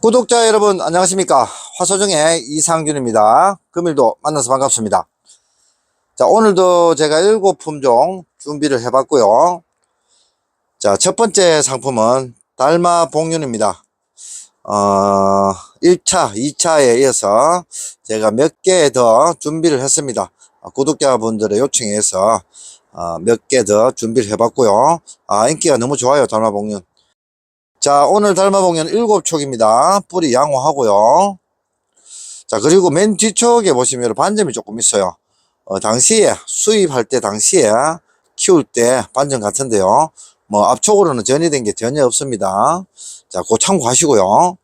구독자 여러분 안녕하십니까? 화소정의 이상균입니다. 금일도 만나서 반갑습니다. 자 오늘도 제가 일곱 품종 준비를 해 봤고요. 자 첫 번째 상품은 달마 복륜입니다. 어 1차 2차에 이어서 제가 몇 개 더 준비를 했습니다. 아, 구독자분들의 요청에 의해서 어, 몇개 더 준비를 해 봤고요. 아 인기가 너무 좋아요 달마 복륜 자, 오늘 달마봉연 7촉입니다. 뿌리 양호하고요. 자, 그리고 맨 뒤쪽에 보시면 반점이 조금 있어요. 어, 당시에, 수입할 때 당시에 키울 때 반점 같은데요. 뭐, 앞쪽으로는 전이된 게 전혀 없습니다. 자, 그거 참고하시고요.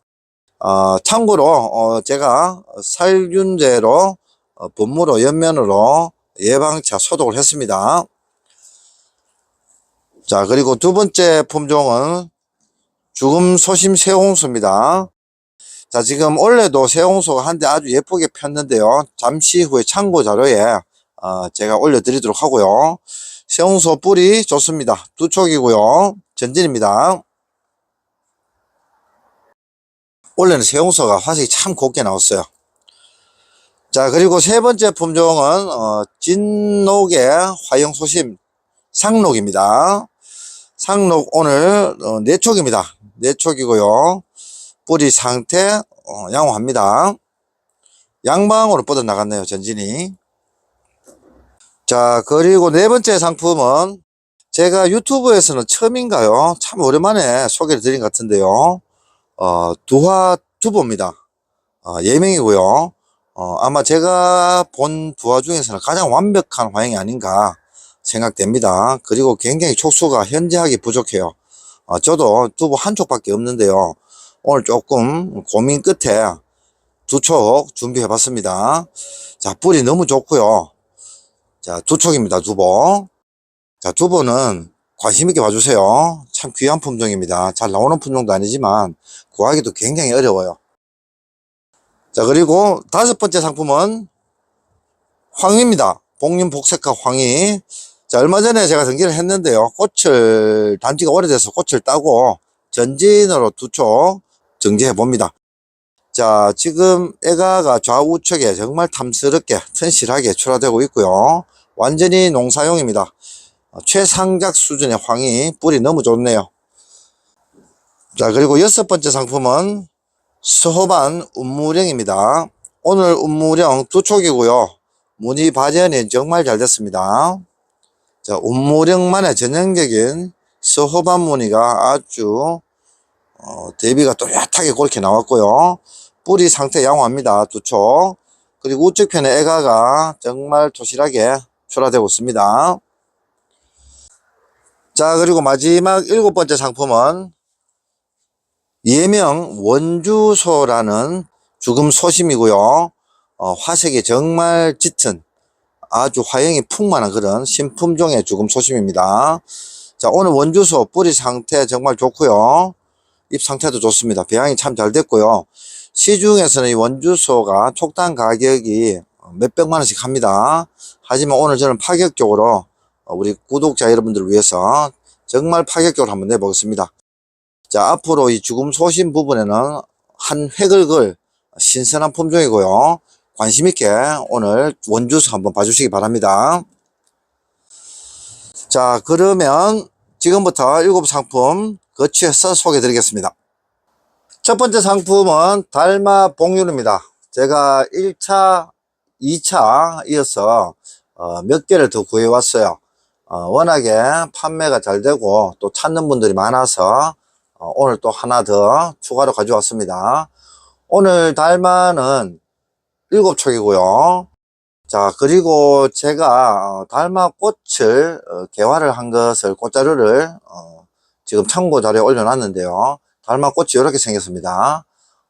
어, 참고로, 어, 제가 살균제로, 어, 분무로, 옆면으로 예방차 소독을 했습니다. 자, 그리고 두 번째 품종은 죽음 소심 새홍소입니다. 자, 지금 원래도 새홍소가 한 대 아주 예쁘게 폈는데요. 잠시 후에 참고 자료에 어, 제가 올려드리도록 하고요. 새홍소 뿌리 좋습니다. 두 촉이고요. 전진입니다. 원래는 새홍소가 화색이 참 곱게 나왔어요. 자, 그리고 세 번째 품종은 어, 진녹의 화영소심 상록입니다. 상록 오늘 어, 네 촉입니다. 네 촉이고요. 뿌리 상태 어, 양호합니다. 양방으로 뻗어 나갔네요. 전진이. 자 그리고 네 번째 상품은 제가 유튜브에서는 처음인가요? 참 오랜만에 소개를 드린 것 같은데요. 어, 두화 두보입니다. 어, 예명이고요. 어, 아마 제가 본 부화 중에서는 가장 완벽한 화형이 아닌가 생각됩니다. 그리고 굉장히 촉수가 현저하게 부족해요. 어, 저도 두부 한 촉밖에 없는데요. 오늘 조금 고민 끝에 두 촉 준비해 봤습니다. 자, 뿌리 너무 좋고요. 자, 두 촉입니다. 두보. 자, 두보는 관심 있게 봐주세요. 참 귀한 품종입니다. 잘 나오는 품종도 아니지만 구하기도 굉장히 어려워요. 자, 그리고 다섯 번째 상품은 황입니다. 복륜 복색화 황이. 자, 얼마 전에 제가 등기를 했는데요. 꽃을, 단지가 오래돼서 꽃을 따고 전진으로 두 촉 정지해 봅니다. 자, 지금 애가가 좌우측에 정말 탐스럽게 튼실하게 출하되고 있고요. 완전히 농사용입니다. 어, 최상작 수준의 황이 뿌리 너무 좋네요. 자, 그리고 여섯 번째 상품은 서호반 운무령입니다. 오늘 운무령 두 촉이고요. 무늬 발현이 정말 잘 됐습니다. 자, 운무령만의 전형적인 서호반 무늬가 아주 어, 대비가 또렷하게 그렇게 나왔고요. 뿌리 상태 양호합니다. 두 촉. 그리고 우측 편에 애가가 정말 토실하게 출하되고 있습니다. 자, 그리고 마지막 일곱 번째 상품은 예명 원주소라는 죽음 소심이고요. 어, 화색이 정말 짙은 아주 화형이 풍만한 그런 신품종의 죽음 소심입니다. 자, 오늘 원주소 뿌리 상태 정말 좋고요. 잎 상태도 좋습니다. 배양이 참 잘 됐고요. 시중에서는 이 원주소가 촉단 가격이 몇백만 원씩 합니다. 하지만 오늘 저는 파격적으로 우리 구독자 여러분들을 위해서 정말 파격적으로 한번 내보겠습니다. 자, 앞으로 이 죽음 소신 부분에는 한 획을 걸 신선한 품종이고요. 관심 있게 오늘 원주소 한번 봐주시기 바랍니다. 자, 그러면 지금부터 일곱 상품 거치해서 소개해 드리겠습니다. 첫 번째 상품은 달마 복륜입니다. 제가 1차, 2차 이어서 어, 몇 개를 더 구해 왔어요. 어, 워낙에 판매가 잘 되고 또 찾는 분들이 많아서 어, 오늘 또 하나 더 추가로 가져왔습니다. 오늘 달마는 일곱 촉이고요. 자, 그리고 제가 어, 달마 꽃을 어, 개화를 한 것을 꽃자루를 어, 지금 참고 자료에 올려놨는데요. 달마 꽃이 이렇게 생겼습니다.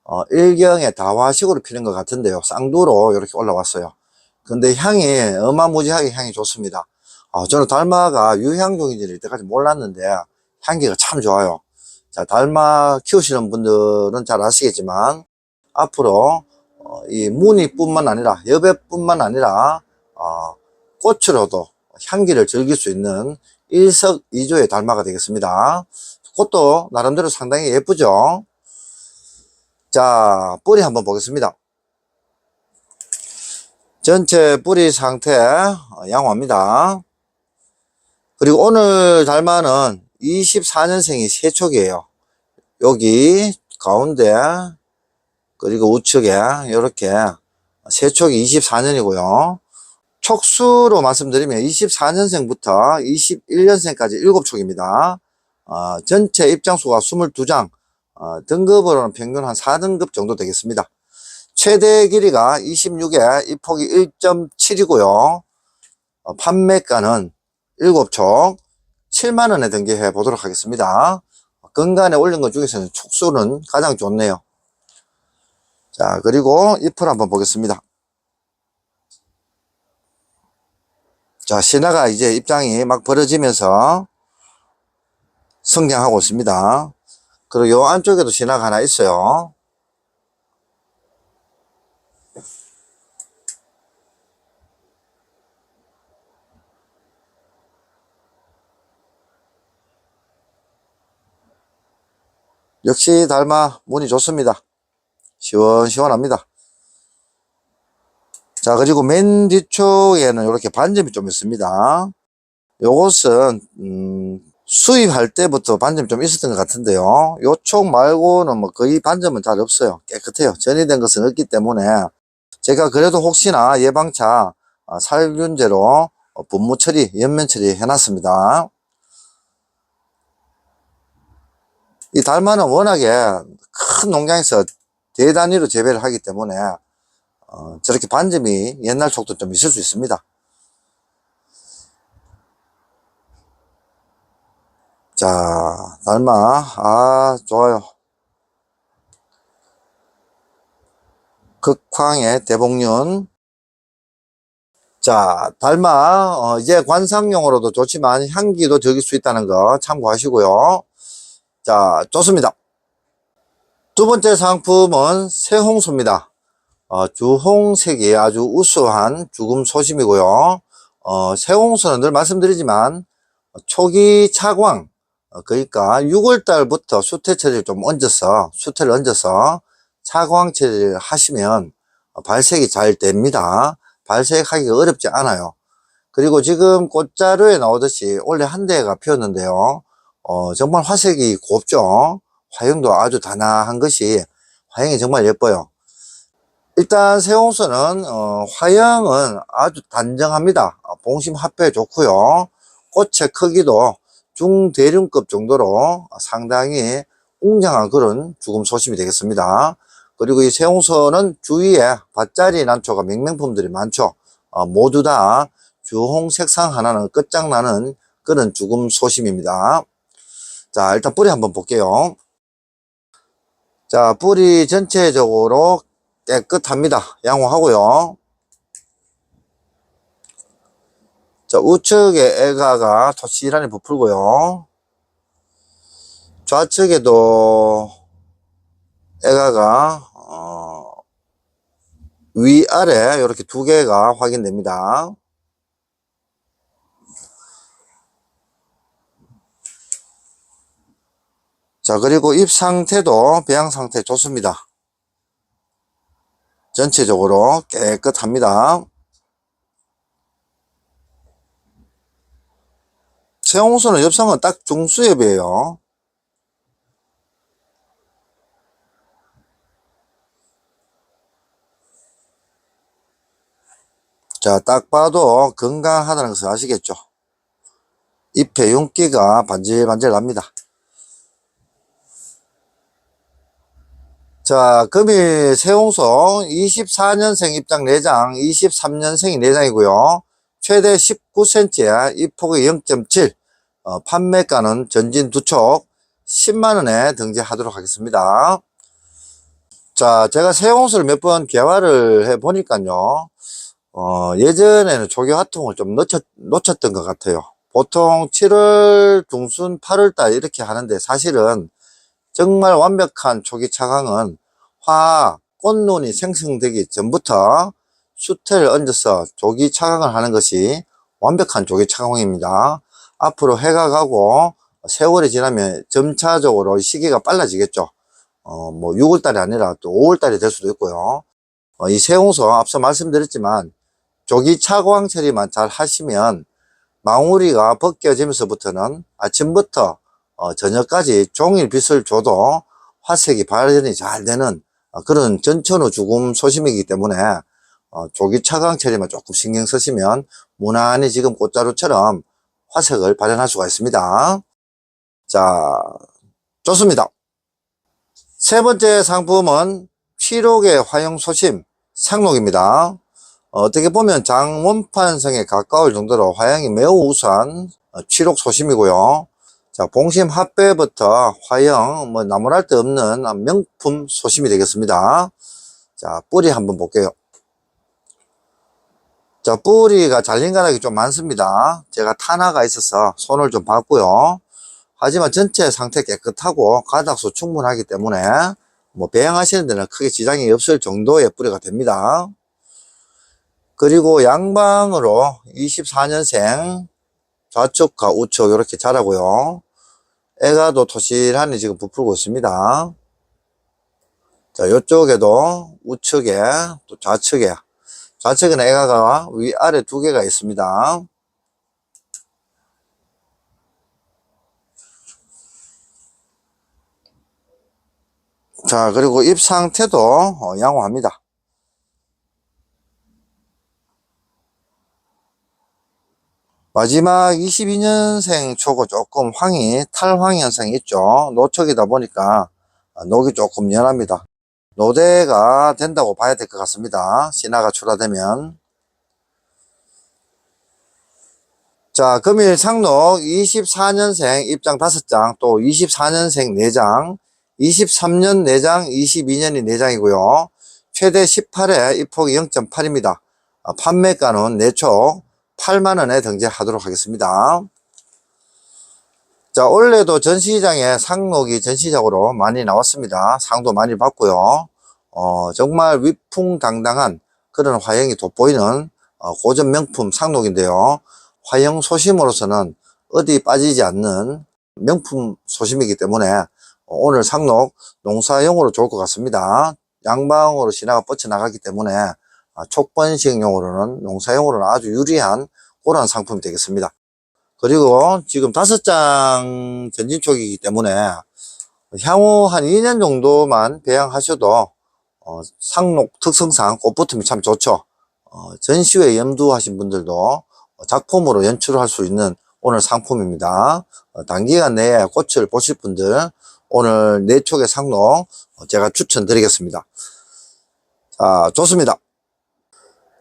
어, 일경에 다화식으로 피는 것 같은데요. 쌍두로 이렇게 올라왔어요. 근데 향이 어마무지하게 향이 좋습니다. 어, 저는 달마가 유향종인지를 이때까지 몰랐는데 향기가 참 좋아요. 자, 달마 키우시는 분들은 잘 아시겠지만 앞으로 어, 이 무늬뿐만 아니라 여배뿐만 아니라 어, 꽃으로도 향기를 즐길 수 있는 일석이조의 달마가 되겠습니다. 꽃도 나름대로 상당히 예쁘죠. 자, 뿌리 한번 보겠습니다. 전체 뿌리 상태 어, 양호합니다. 그리고 오늘 달마는 24년생이 세 촉이에요. 여기 가운데 그리고 우측에 이렇게 세 촉이 24년이고요. 촉수로 말씀드리면 24년생부터 21년생까지 7촉입니다. 어, 전체 입장수가 22장, 어, 등급으로는 평균 한 4등급 정도 되겠습니다. 최대 길이가 26에 이 폭이 1.7이고요. 어, 판매가는 7촉 7만원에 등기해 보도록 하겠습니다. 근간에 올린 것 중에서는 촉수는 가장 좋네요. 자, 그리고 잎을 한번 보겠습니다. 자, 신화가 이제 입장이 막 벌어지면서 성장하고 있습니다. 그리고 요 안쪽에도 신화가 하나 있어요. 역시 달마 문이 좋습니다. 시원시원합니다. 자, 그리고 맨 뒤쪽에는 이렇게 반점이 좀 있습니다. 요것은, 음, 수입할 때부터 반점이 좀 있었던 것 같은데요. 요쪽 말고는 뭐 거의 반점은 잘 없어요. 깨끗해요. 전이된 것은 없기 때문에 제가 그래도 혹시나 예방차 어, 살균제로 어, 분무 처리, 연면 처리 해놨습니다. 이 달마는 워낙에 큰 농장에서 대단위로 재배를 하기 때문에 어, 저렇게 반점이 옛날 촉도 좀 있을 수 있습니다. 자, 달마, 아, 좋아요. 극황의 대복륜. 자, 달마, 어, 이제 관상용으로도 좋지만 향기도 적일 수 있다는 거 참고하시고요. 자, 좋습니다. 두 번째 상품은 새홍수입니다. 어, 주홍색이 아주 우수한 죽음 소심이고요. 어, 새홍수는 늘 말씀드리지만 초기 차광, 어, 그러니까 6월 달부터 수태 처리를 좀 얹어서 수태를 얹어서 차광 처리를 하시면 어, 발색이 잘 됩니다. 발색하기가 어렵지 않아요. 그리고 지금 꽃자루에 나오듯이 원래 한 대가 피었는데요. 어, 정말 화색이 곱죠. 화형도 아주 단아한 것이 화형이 정말 예뻐요. 일단 새홍수는 어, 화형은 아주 단정합니다. 어, 봉심 합해 좋고요. 꽃의 크기도 중대륜급 정도로 상당히 웅장한 그런 죽음 소심이 되겠습니다. 그리고 이 새홍수는 주위에 밭자리 난초가 맹맹품들이 많죠. 어, 모두 다 주홍 색상 하나는 끝장나는 그런 죽음 소심입니다. 자, 일단 뿌리 한번 볼게요. 자, 뿌리 전체적으로 깨끗합니다. 양호하고요. 자, 우측에 애가가 토실하니 부풀고요. 좌측에도 애가가 어, 위아래 이렇게 두 개가 확인됩니다. 자, 그리고 잎 상태도 배양 상태 좋습니다. 전체적으로 깨끗합니다. 세홍수는 엽성은 딱 중수엽이에요. 자, 딱 봐도 건강하다는 것을 아시겠죠? 잎에 윤기가 반질반질 납니다. 자, 금일 세홍소 24년생 입장 4장, 23년생이 4장이고요. 최대 19cm에 이 폭이 0.7, 어, 판매가는 전진 두촉 10만원에 등재하도록 하겠습니다. 자, 제가 세홍수를 몇 번 개화를 해 보니까요. 어, 예전에는 조개 화통을 좀 놓쳤, 놓쳤던 것 같아요. 보통 7월 중순 8월 달 이렇게 하는데 사실은 정말 완벽한 초기 차강은 화 꽃눈이 생성되기 전부터 수태를 얹어서 조기 차강을 하는 것이 완벽한 조기 차강입니다. 앞으로 해가 가고 세월이 지나면 점차적으로 시기가 빨라지겠죠. 어, 뭐 6월달이 아니라 또 5월달이 될 수도 있고요. 어, 이 새홍소 앞서 말씀드렸지만 조기 차광 처리만 잘 하시면 망우리가 벗겨지면서부터는 아침부터 어, 저녁까지 종일 빛을 줘도 화색이 발현이 잘 되는 어, 그런 전천후 죽음 소심이기 때문에 어, 조기 차광 처리만 조금 신경 쓰시면 무난히 지금 꽃자루처럼 화색을 발현할 수가 있습니다. 자, 좋습니다. 세 번째 상품은 피록의 화용 소심 상록입니다. 어, 어떻게 보면 장원판성에 가까울 정도로 화양이 매우 우수한 어, 취록 소심이고요. 자, 봉심 합배부터 화형, 뭐, 나무랄 데 없는 명품 소심이 되겠습니다. 자, 뿌리 한번 볼게요. 자, 뿌리가 잘린 가락이 좀 많습니다. 제가 탄화가 있어서 손을 좀 봤고요. 하지만 전체 상태 깨끗하고 가닥수 충분하기 때문에 뭐 배양하시는 데는 크게 지장이 없을 정도의 뿌리가 됩니다. 그리고 양방으로 24년생 좌측과 우측 이렇게 자라고요. 애가도 토실하니 지금 부풀고 있습니다. 자, 요쪽에도 우측에 또 좌측에 좌측은 애가가 위아래 두 개가 있습니다. 자, 그리고 잎 상태도 어, 양호합니다. 마지막 22년생 초고 조금 황이, 탈황 현상이 있죠. 노척이다 보니까 어, 녹이 조금 연합니다. 노대가 된다고 봐야 될 것 같습니다. 신화가 출하되면. 자, 금일 상록 24년생 입장 5장, 또 24년생 4장, 23년 4장, 22년이 4장이고요. 최대 18회 입폭이 0.8입니다. 판매가는 내초 8만원에 등재하도록 하겠습니다. 자, 올해도 전시장에 상록이 전시적으로 많이 나왔습니다. 상도 많이 받고요. 어, 정말 위풍당당한 그런 화형이 돋보이는 어, 고전 명품 상록인데요. 화형 소심으로서는 어디 빠지지 않는 명품 소심이기 때문에 오늘 상록 농사용으로 좋을 것 같습니다. 양방으로 신화가 뻗쳐나가기 때문에 아, 촉번식용으로는 농사용으로는 아주 유리한 그런 상품이 되겠습니다. 그리고 지금 다섯 장 전진촉이기 때문에 향후 한 2년 정도만 배양하셔도 어, 상록 특성상 꽃붙음이 참 좋죠. 어, 전시회 염두하신 분들도 작품으로 연출할 수 있는 오늘 상품입니다. 어, 단기간 내에 꽃을 보실 분들 오늘 네 촉의 상록 제가 추천드리겠습니다. 자, 좋습니다.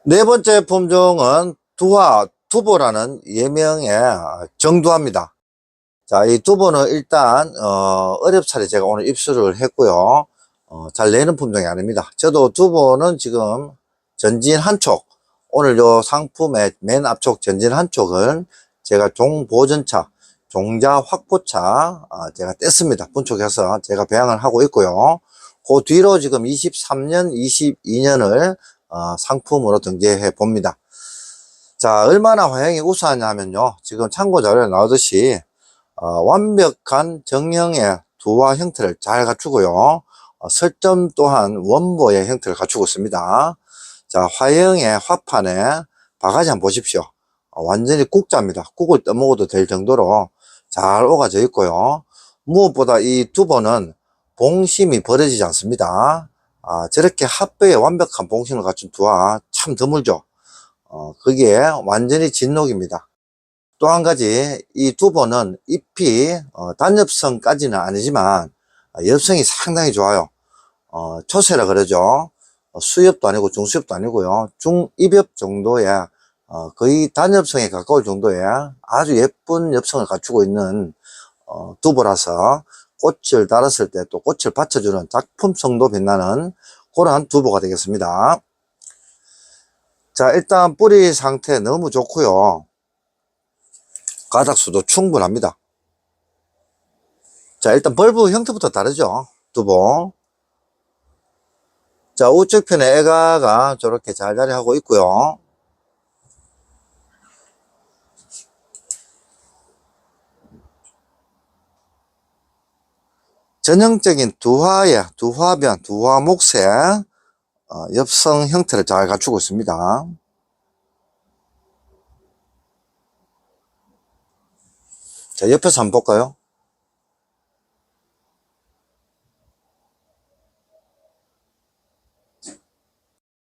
네 번째 품종은 두화 두보라는 예명의 정두화입니다. 자, 이 두보는 일단 어, 어렵사리 제가 오늘 입수를 했고요. 어, 잘 내는 품종이 아닙니다. 저도 두보는 지금 전진 한촉 오늘 요 상품의 맨 앞쪽 전진 한촉은 제가 종보전차 종자 확보차 어, 제가 뗐습니다. 분촉해서 제가 배양을 하고 있고요. 그 뒤로 지금 23년, 22년을 어, 상품으로 등재해 봅니다. 자, 얼마나 화형이 우수하냐 하면요. 지금 참고 자료에 나오듯이 어, 완벽한 정형의 두화 형태를 잘 갖추고요. 어, 설점 또한 원보의 형태를 갖추고 있습니다. 자, 화형의 화판에 바가지 한번 보십시오. 어, 완전히 국자입니다. 국을 떠먹어도 될 정도로 잘 오가져 있고요. 무엇보다 이 두번은 봉심이 벌어지지 않습니다. 아, 저렇게 합배에 완벽한 봉심을 갖춘 두화 참 드물죠. 어, 그게 완전히 진녹입니다. 또 한 가지 이 두번은 잎이 어, 단엽성까지는 아니지만 어, 엽성이 상당히 좋아요. 어, 초세라 그러죠. 어, 수엽도 아니고 중수엽도 아니고요. 중입엽 정도의 어, 거의 단엽성에 가까울 정도의 아주 예쁜 엽성을 갖추고 있는 어, 두보라서 꽃을 달았을 때 또 꽃을 받쳐주는 작품성도 빛나는 그러한 두보가 되겠습니다. 자, 일단 뿌리 상태 너무 좋고요. 가닥수도 충분합니다. 자, 일단 벌브 형태부터 다르죠. 두보. 자, 우측 편에 애가가 저렇게 잘 자리하고 있고요. 전형적인 두화의 두화변, 두화목색 어, 엽성 형태를 잘 갖추고 있습니다. 자, 옆에서 한번 볼까요?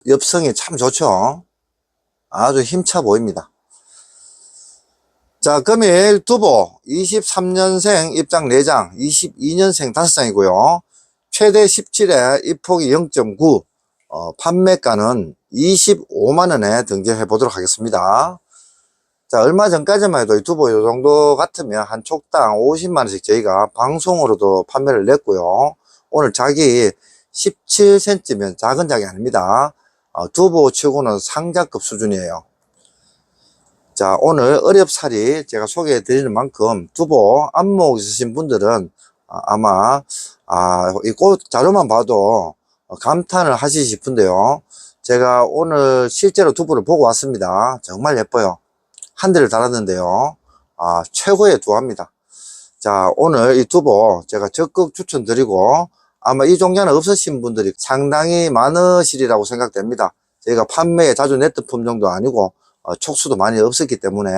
엽성이 참 좋죠. 아주 힘차 보입니다. 자, 금일 두보 23년생 입장 4장, 22년생 5장이고요. 최대 17에 입폭이 0.9, 어, 판매가는 25만원에 등재해 보도록 하겠습니다. 자, 얼마 전까지만 해도 이 두보 요 정도 같으면 한 촉당 50만원씩 저희가 방송으로도 판매를 냈고요. 오늘 자기 17cm면 작은 작이 아닙니다. 어, 두보 치고는 상자급 수준이에요. 자, 오늘 어렵사리 제가 소개해 드리는 만큼 두보 안목 있으신 분들은 아, 아마, 아, 이 꽃 자료만 봐도 감탄을 하시고 싶은데요. 제가 오늘 실제로 두부를 보고 왔습니다. 정말 예뻐요. 한 대를 달았는데요. 아, 최고의 두화입니다. 자, 오늘 이 두부 제가 적극 추천드리고 아마 이 종류는 없으신 분들이 상당히 많으시리라고 생각됩니다. 저희가 판매에 자주 냈던 품종도 아니고 어, 촉수도 많이 없었기 때문에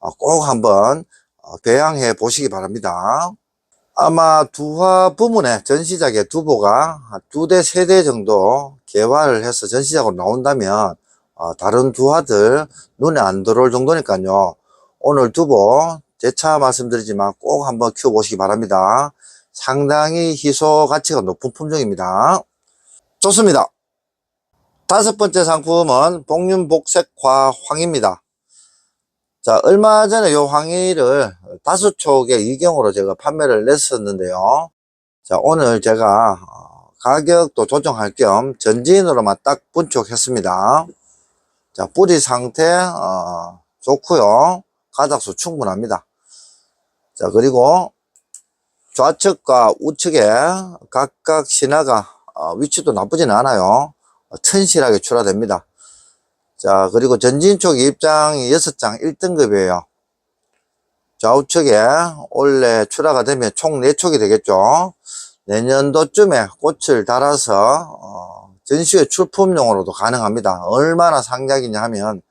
어, 꼭 한번 어, 배양해 보시기 바랍니다. 아마 두화 부문의 전시작의 두보가 두 대, 세 대 정도 개발을 해서 전시작으로 나온다면 어, 다른 두화들 눈에 안 들어올 정도니까요. 오늘 두보 재차 말씀드리지만 꼭 한번 키워보시기 바랍니다. 상당히 희소 가치가 높은 품종입니다. 좋습니다. 다섯 번째 상품은 복륜복색화 황입니다. 자, 얼마 전에 요 황의를 다섯 촉의 이경으로 제가 판매를 냈었는데요. 자, 오늘 제가 어, 가격도 조정할 겸 전진으로만 딱 분촉했습니다. 자, 뿌리 상태, 어, 좋고요 가닥수 충분합니다. 자, 그리고 좌측과 우측에 각각 신화가 어, 위치도 나쁘진 않아요. 어, 튼실하게 출하됩니다. 자, 그리고 전진 쪽 입장이 6장 1등급이에요. 좌우측에 올해 출하가 되면 총 4촉이 되겠죠. 내년도쯤에 꽃을 달아서 어, 전시회 출품용으로도 가능합니다. 얼마나 상작이냐 하면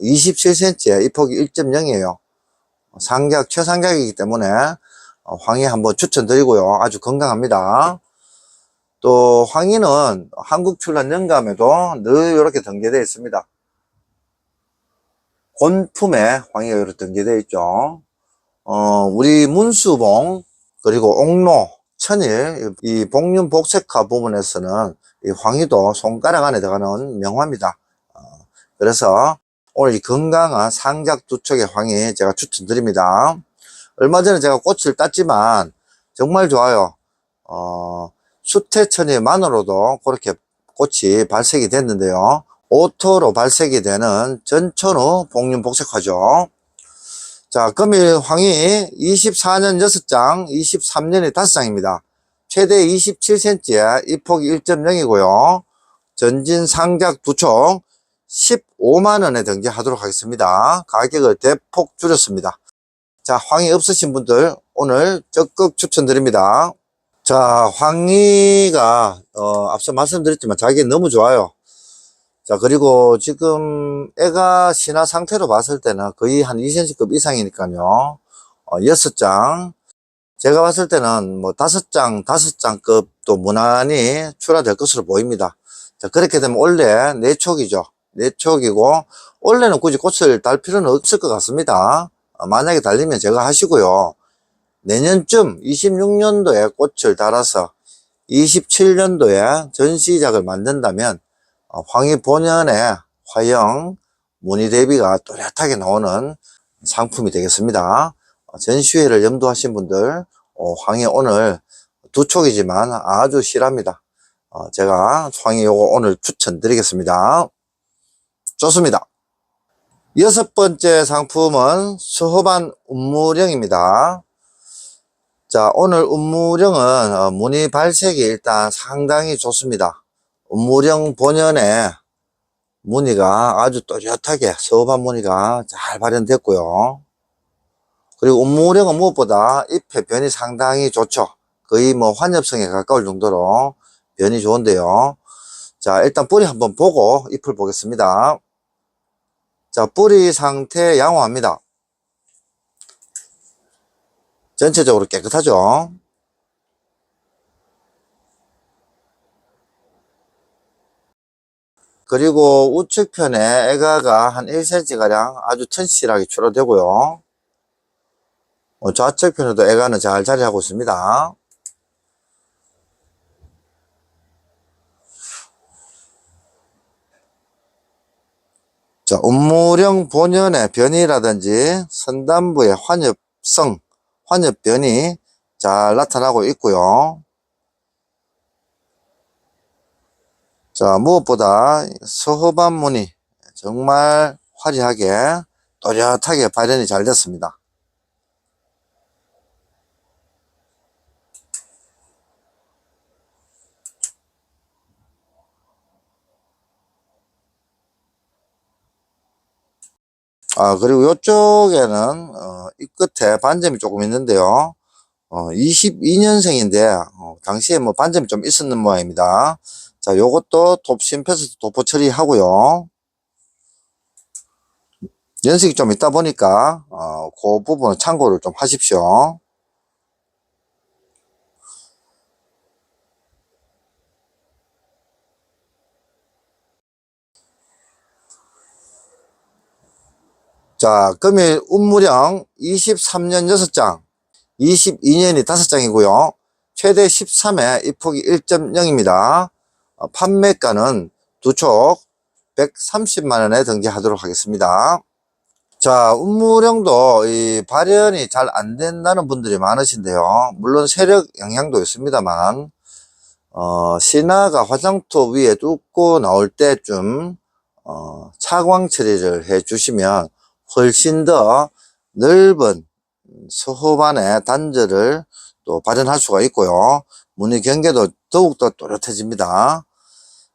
27cm에 입폭이 1.0이에요. 상작, 최상작이기 때문에 어, 황희 한번 추천드리고요. 아주 건강합니다. 또 황희는 한국 출란 연감에도 늘 이렇게 등재되어 있습니다. 곤품에 황희가 이렇게 등재되어 있죠. 어, 우리 문수봉 그리고 옥로, 천일 이 복륜 복색화 부분에서는 이 황희도 손가락 안에 들어가는 명화입니다. 어, 그래서 오늘 이 건강한 상작 두 척의 황희 제가 추천드립니다. 얼마 전에 제가 꽃을 땄지만 정말 좋아요. 어, 수태천이만으로도 그렇게 꽃이 발색이 됐는데요. 오토로 발색이 되는 전천후 복륜 복색화죠. 자, 금일 황이 24년 6장, 23년에 5장입니다. 최대 27cm에 입폭이 1.0이고요. 전진 상작 두총 15만원에 등재하도록 하겠습니다. 가격을 대폭 줄였습니다. 자, 황이 없으신 분들 오늘 적극 추천드립니다. 자, 황희가 어, 앞서 말씀드렸지만 자기 너무 좋아요. 자, 그리고 지금 애가 신화 상태로 봤을 때는 거의 한 2cm급 이상이니까요. 어, 6장. 제가 봤을 때는 뭐 5장, 5장급도 무난히 출하될 것으로 보입니다. 자, 그렇게 되면 원래 4촉이죠. 4촉이고, 원래는 굳이 꽃을 달 필요는 없을 것 같습니다. 어, 만약에 달리면 제가 하시고요. 내년쯤 26년도에 꽃을 달아서 27년도에 전시작을 만든다면 어, 황희 본연의 화형 무늬 대비가 또렷하게 나오는 상품이 되겠습니다. 어, 전시회를 염두하신 분들 어, 황희 오늘 두 촉이지만 아주 실합니다. 제가 황희 요거 오늘 추천드리겠습니다. 좋습니다. 여섯 번째 상품은 수호반 운무령입니다. 자, 오늘 운무령은 어, 무늬 발색이 일단 상당히 좋습니다. 운무령 본연의 무늬가 아주 또렷하게 서반 무늬가 잘 발현됐고요. 그리고 운무령은 무엇보다 잎의 변이 상당히 좋죠. 거의 뭐 환엽성에 가까울 정도로 변이 좋은데요. 자, 일단 뿌리 한번 보고 잎을 보겠습니다. 자, 뿌리 상태 양호합니다. 전체적으로 깨끗하죠. 그리고 우측편에 애가가 한 1cm가량 아주 튼실하게 출하되고요. 어, 좌측편에도 애가는 잘 자리하고 있습니다. 자, 운무령 본연의 변이라든지 선단부의 환엽성, 환엽변이 잘 나타나고 있고요. 자, 무엇보다 서허반 무늬 정말 화려하게 또렷하게 발현이 잘 됐습니다. 아, 그리고 이쪽에는, 어, 이 끝에 반점이 조금 있는데요. 어, 22년생인데, 어, 당시에 뭐 반점이 좀 있었는 모양입니다. 자, 요것도 톱신 패스 도포 처리하고요. 연식이 좀 있다 보니까, 어, 그 부분은 참고를 좀 하십시오. 자, 금일 운무령 23년 6장, 22년이 5장이고요. 최대 13회 입폭이 1.0입니다. 어, 판매가는 두촉 130만원에 등기하도록 하겠습니다. 자, 운무령도 이 발현이 잘 안 된다는 분들이 많으신데요. 물론 세력 영향도 있습니다만, 어, 신화가 화장토 위에 뚫고 나올 때쯤, 어, 차광 처리를 해 주시면 훨씬 더 넓은 서호반의 단절을 또 발현할 수가 있고요. 무늬 경계도 더욱더 또렷해집니다.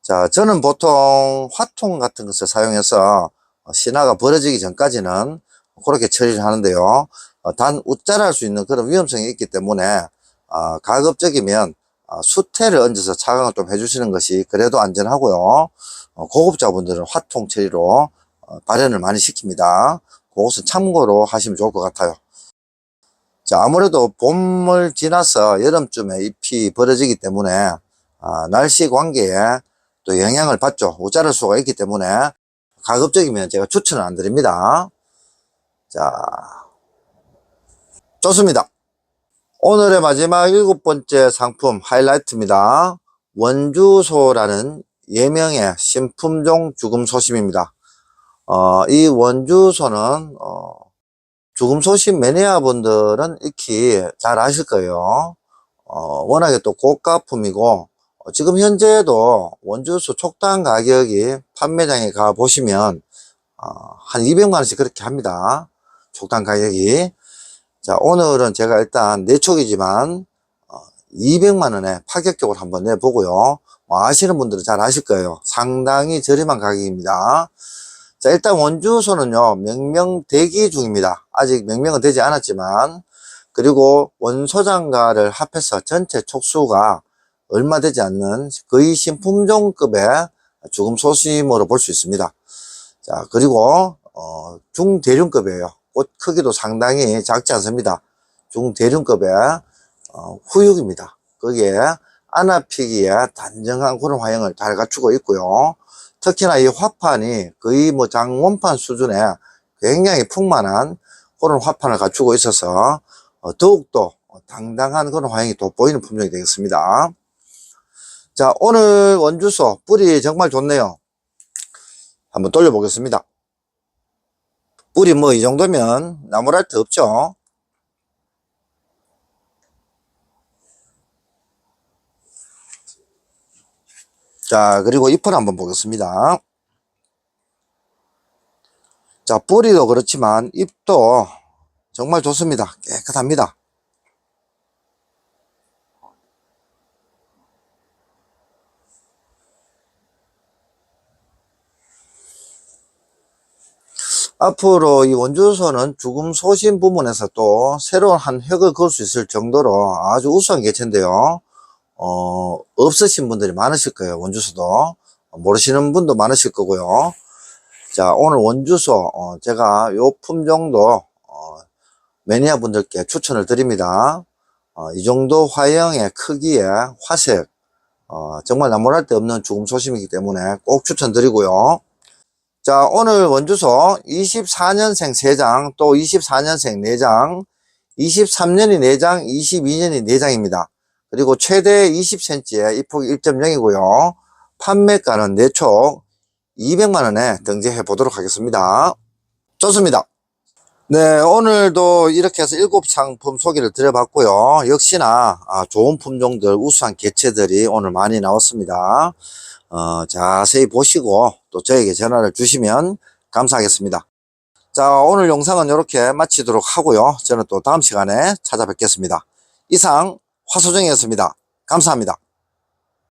자, 저는 보통 화통 같은 것을 사용해서 신화가 벌어지기 전까지는 그렇게 처리를 하는데요. 어, 단 웃자랄 수 있는 그런 위험성이 있기 때문에 어, 가급적이면 어, 수태를 얹어서 차광을 좀 해주시는 것이 그래도 안전하고요. 어, 고급자분들은 화통 처리로 어, 발현을 많이 시킵니다. 그것은 참고로 하시면 좋을 것 같아요. 자, 아무래도 봄을 지나서 여름쯤에 잎이 벌어지기 때문에 아, 날씨 관계에 또 영향을 받죠. 우자를 수가 있기 때문에 가급적이면 제가 추천을 안 드립니다. 자, 좋습니다. 오늘의 마지막 일곱 번째 상품 하이라이트입니다. 원주소라는 예명의 신품종 죽음 소심입니다. 어, 이 원주소는 어, 죽음소심 매니아 분들은 익히 잘 아실 거예요. 어, 워낙에 또 고가품이고 어, 지금 현재도 원주소 촉단 가격이 판매장에 가 보시면 어, 한 200만 원씩 그렇게 합니다. 촉단 가격이 자 오늘은 제가 일단 내촉이지만 200만 원에 파격적으로 한번 내보고요. 뭐 아시는 분들은 잘 아실 거예요. 상당히 저렴한 가격입니다. 자, 일단 원주소는요, 명명 대기 중입니다. 아직 명명은 되지 않았지만, 그리고 원소장가를 합해서 전체 촉수가 얼마 되지 않는 거의 신품종급의 죽음 소심으로 볼 수 있습니다. 자, 그리고, 어, 중대륜급이에요. 꽃 크기도 상당히 작지 않습니다. 중대륜급의, 어, 후육입니다. 거기에 안아피기에 단정한 그런 화형을 잘 갖추고 있고요. 특히나 이 화판이 거의 뭐 장원판 수준의 굉장히 풍만한 그런 화판을 갖추고 있어서 어, 더욱더 당당한 그런 화형이 돋보이는 품종이 되겠습니다. 자, 오늘 원주소 뿌리 정말 좋네요. 한번 돌려보겠습니다. 뿌리 뭐 이 정도면 나무랄 데 없죠. 자, 그리고 잎을 한번 보겠습니다. 자, 뿌리도 그렇지만 잎도 정말 좋습니다. 깨끗합니다. 앞으로 이 원주소는 죽음 소신 부문에서 또 새로운 한 획을 그을 수 있을 정도로 아주 우수한 개체인데요. 어, 없으신 분들이 많으실 거예요. 원주소도. 모르시는 분도 많으실 거고요. 자, 오늘 원주소, 어, 제가 요 품종도, 어, 매니아 분들께 추천을 드립니다. 어, 이 정도 화형의 크기에 화색, 어, 정말 나무랄 데 없는 죽음 소심이기 때문에 꼭 추천드리고요. 자, 오늘 원주소 24년생 3장, 또 24년생 4장, 23년이 4장, 22년이 4장입니다. 그리고 최대 20cm에 입폭 1.0이고요. 판매가는 내촉 200만원에 등재해 보도록 하겠습니다. 좋습니다. 네, 오늘도 이렇게 해서 일곱 상품 소개를 드려봤고요. 역시나 아, 좋은 품종들, 우수한 개체들이 오늘 많이 나왔습니다. 어, 자세히 보시고 또 저에게 전화를 주시면 감사하겠습니다. 자, 오늘 영상은 이렇게 마치도록 하고요. 저는 또 다음 시간에 찾아뵙겠습니다. 이상 화소정이었습니다. 감사합니다.